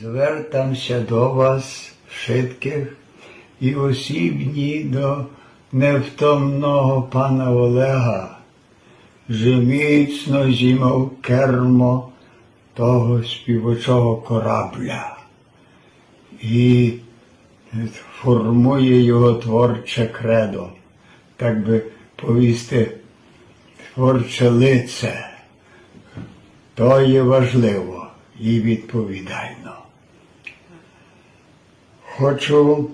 звертамся до вас, шитких, і осібні до невтомного пана Олега, же зімав кермо того співочого корабля і формує його творче кредо, так би повісти творче лице. То є важливо і відповідально. Хочу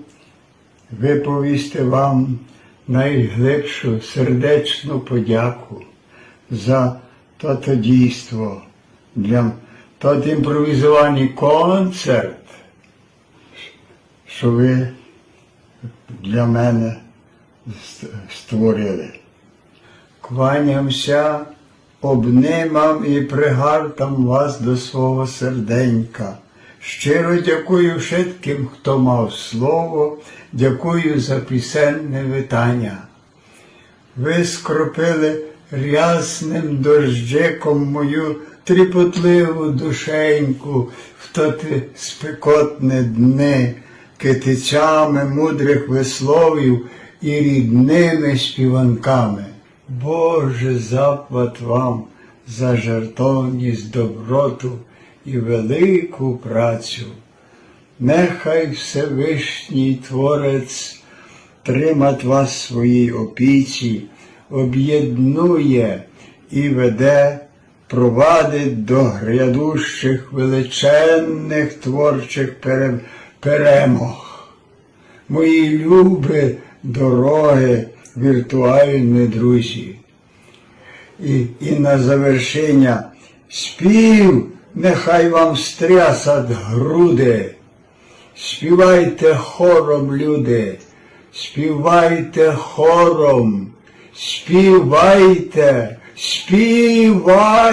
виповісти вам найглибшу сердечну подяку за то дійство, для тот імпровізований концерт, що ви для мене створили. Кланямся, обнимам і пригартам вас до свого серденька. Щиро дякую všetким, хто мав слово, дякую за пісенне витання. Ви скропили рясним дождиком мою тріпотливу душеньку в тоти спекотне дни, китицями мудрих висловів і рідними співанками. Боже, заплат вам за жертовність, доброту і велику працю. Нехай Всевишній Творець тримать вас своїй опіці, об'єднує і веде, провадить до грядущих величенних творчих перемог. Мої любі дороги, віртуальні друзі. І, і на завершення спів, нехай вам стрясать груди. Співайте хором, люди, співайте хором, співайте, співайте.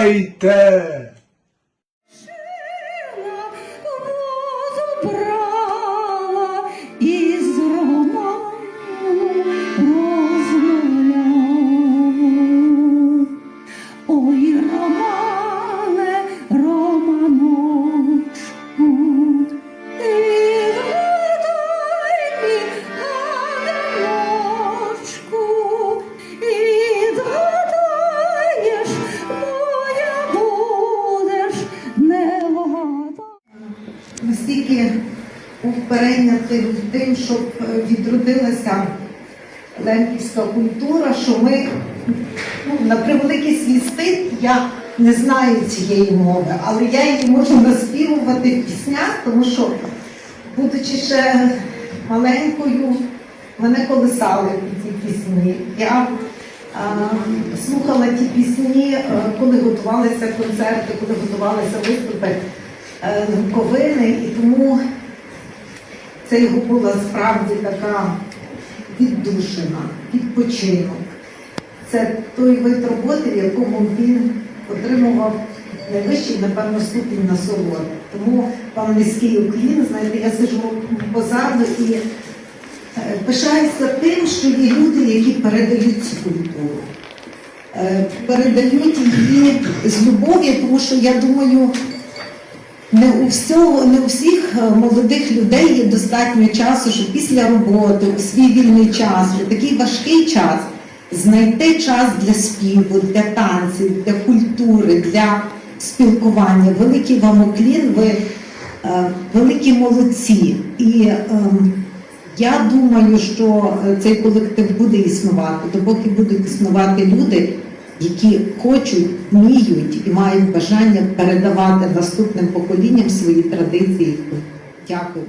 Настільки був перейнятий тим, щоб е, відродилася лемківська культура, що ми, ну, на превеликий свій я не знаю цієї мови, але я її можу наспівувати в піснях, тому що, будучи ще маленькою, мене колисали ці пісні. Я а, слухала ті пісні, е, коли готувалися концерти, коли готувалися виступи е, Буковини, і тому це його була справді така віддушина, відпочинок. Це той вид роботи, в якому він отримував найвищий, напевно, ступінь насолоди. Тому вам низький уклін, знаєте, я сижу позаду і е, пишаюся тим, що є люди, які передають цю культуру. Е, Передають її з любов'ю, тому що я думаю, не у всього, не у всіх е, молодих людей є достатньо часу, щоб після роботи, у свій вільний час, у такий важкий час знайти час для співу, для танців, для культури, для спілкування. Великий вам уклін, ви е, великі молодці. І ем, я думаю, що е, цей колектив буде існувати, допоки будуть існувати люди, які хочуть, вміють і мають бажання передавати наступним поколінням свої традиції. Дякую